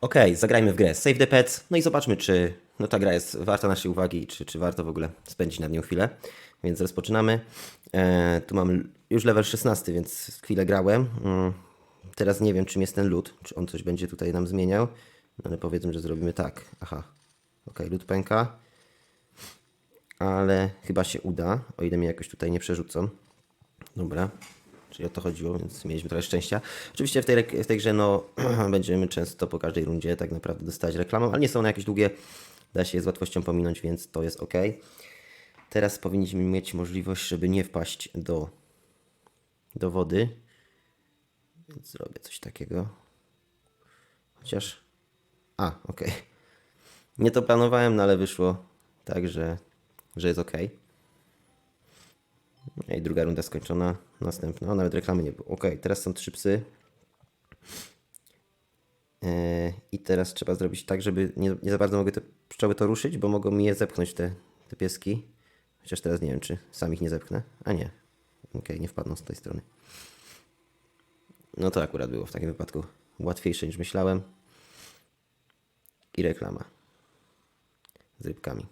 Okej, zagrajmy w grę Save the Pets, no i zobaczmy, czy no, ta gra jest warta naszej uwagi, czy, czy warto w ogóle spędzić nad nią chwilę. Więc rozpoczynamy. E, tu mam już level 16, więc chwilę grałem. Mm, teraz nie wiem, czym jest ten lód, czy on coś będzie tutaj nam zmieniał, no, ale powiedzmy, że zrobimy tak. Aha, okej, lód pęka, ale chyba się uda, o ile mnie jakoś tutaj nie przerzucą. Dobra, czyli o to chodziło, więc mieliśmy trochę szczęścia. Oczywiście w tej, w tej grze no, będziemy często po każdej rundzie tak naprawdę dostawać reklamę, ale nie są one jakieś długie, da się je z łatwością pominąć, więc to jest ok. Teraz powinniśmy mieć możliwość, żeby nie wpaść do, do wody. Więc zrobię coś takiego. Chociaż... A, okej. Nie to planowałem, no ale wyszło tak, że, że jest ok. I druga runda skończona. Następna. O, nawet reklamy nie było. Ok, teraz są trzy psy. Eee, I teraz trzeba zrobić tak, żeby nie, nie za bardzo mogły te pszczoły to ruszyć, bo mogą mi je zepchnąć te, te pieski. Chociaż teraz nie wiem, czy sam ich nie zepchnę. A nie. Ok, nie wpadną z tej strony. No to akurat było w takim wypadku łatwiejsze niż myślałem. I reklama z rybkami.